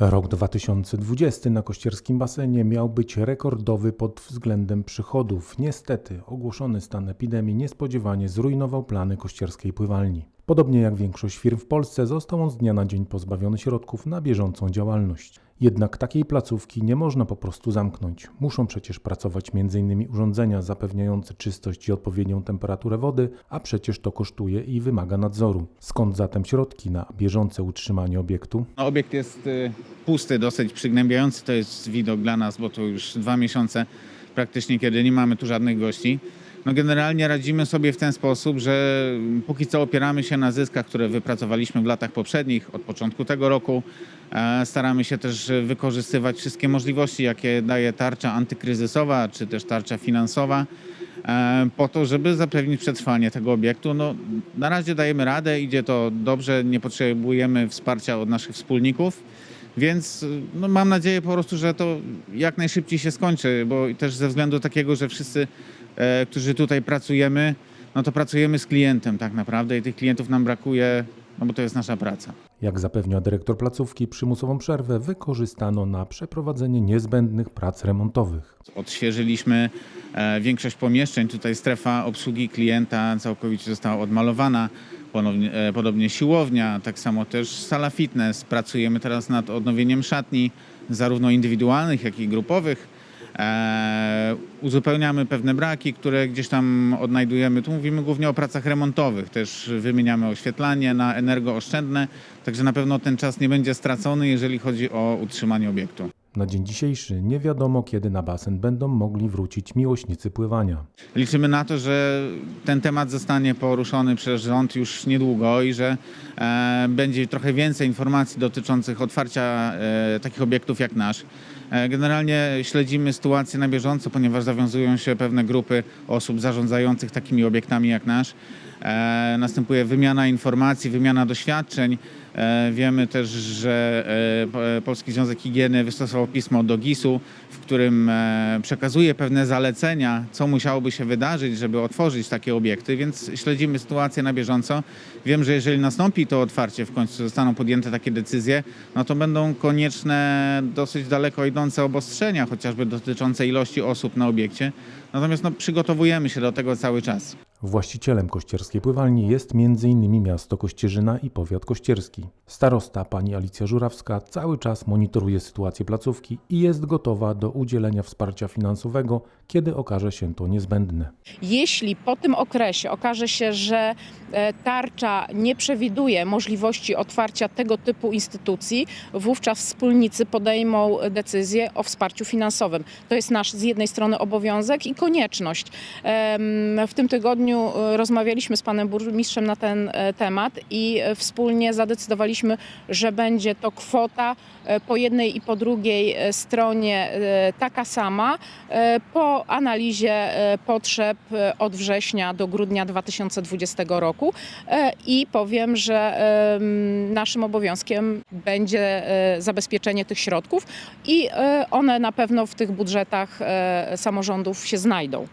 Rok 2020 na kościerskim basenie miał być rekordowy pod względem przychodów. Niestety, ogłoszony stan epidemii niespodziewanie zrujnował plany kościerskiej pływalni. Podobnie jak większość firm w Polsce, został on z dnia na dzień pozbawiony środków na bieżącą działalność. Jednak takiej placówki nie można po prostu zamknąć. Muszą przecież pracować m.in. urządzenia zapewniające czystość i odpowiednią temperaturę wody, a przecież to kosztuje i wymaga nadzoru. Skąd zatem środki na bieżące utrzymanie obiektu? No, Obiekt jest y, pusty, dosyć przygnębiający. To jest widok dla nas, bo to już dwa miesiące praktycznie, kiedy nie mamy tu żadnych gości. No generalnie radzimy sobie w ten sposób, że póki co opieramy się na zyskach, które wypracowaliśmy w latach poprzednich, od początku tego roku. E, Staramy się też wykorzystywać wszystkie możliwości, jakie daje tarcza antykryzysowa, czy też tarcza finansowa e, po to, żeby zapewnić przetrwanie tego obiektu. No, na razie dajemy radę, idzie to dobrze, nie potrzebujemy wsparcia od naszych wspólników, więc no, mam nadzieję po prostu, że to jak najszybciej się skończy, bo też ze względu takiego, że wszyscy, e, którzy tutaj pracujemy, no to pracujemy z klientem tak naprawdę i tych klientów nam brakuje, no bo to jest nasza praca. Jak zapewnia dyrektor placówki, przymusową przerwę wykorzystano na przeprowadzenie niezbędnych prac remontowych. Odświeżyliśmy e, większość pomieszczeń. Tutaj strefa obsługi klienta całkowicie została odmalowana. E, podobnie siłownia, tak samo też sala fitness. Pracujemy teraz nad odnowieniem szatni, zarówno indywidualnych, jak i grupowych. E, uzupełniamy pewne braki, które gdzieś tam odnajdujemy. Tu mówimy głównie o pracach remontowych. Też wymieniamy oświetlanie na energooszczędne, także na pewno ten czas nie będzie stracony, jeżeli chodzi o utrzymanie obiektu. Na dzień dzisiejszy nie wiadomo, kiedy na basen będą mogli wrócić miłośnicy pływania. Liczymy na to, że ten temat zostanie poruszony przez rząd już niedługo i że e, będzie trochę więcej informacji dotyczących otwarcia e, takich obiektów jak nasz. E, generalnie śledzimy sytuację na bieżąco, ponieważ zawiązują się pewne grupy osób zarządzających takimi obiektami jak nasz. E, następuje wymiana informacji, wymiana doświadczeń. E, Wiemy też, że e, Po- Polski Związek Higieny wystosował pismo do GIS-u, w którym przekazuje pewne zalecenia, co musiałoby się wydarzyć, żeby otworzyć takie obiekty, więc śledzimy sytuację na bieżąco. Wiem, że jeżeli nastąpi to otwarcie, w końcu zostaną podjęte takie decyzje, no to będą konieczne dosyć daleko idące obostrzenia, chociażby dotyczące ilości osób na obiekcie. Natomiast no, przygotowujemy się do tego cały czas. Właścicielem kościerskiej pływalni jest m.in. miasto Kościerzyna i powiat kościerski. Starosta pani Alicja Żurawska cały czas monitoruje sytuację placówki i jest gotowa do udzielenia wsparcia finansowego, kiedy okaże się to niezbędne. Jeśli po tym okresie okaże się, że e, tarcza nie przewiduje możliwości otwarcia tego typu instytucji, wówczas wspólnicy podejmą decyzję o wsparciu finansowym. To jest nasz z jednej strony obowiązek i konieczność. W tym tygodniu e, rozmawialiśmy z panem burmistrzem na ten e, temat i e, wspólnie zadecydowaliśmy, że będzie to kwota po jednej i po drugiej stronie taka sama po analizie potrzeb od września do grudnia 2020 roku i powiem, że naszym obowiązkiem będzie zabezpieczenie tych środków i one na pewno w tych budżetach samorządów się znajdą.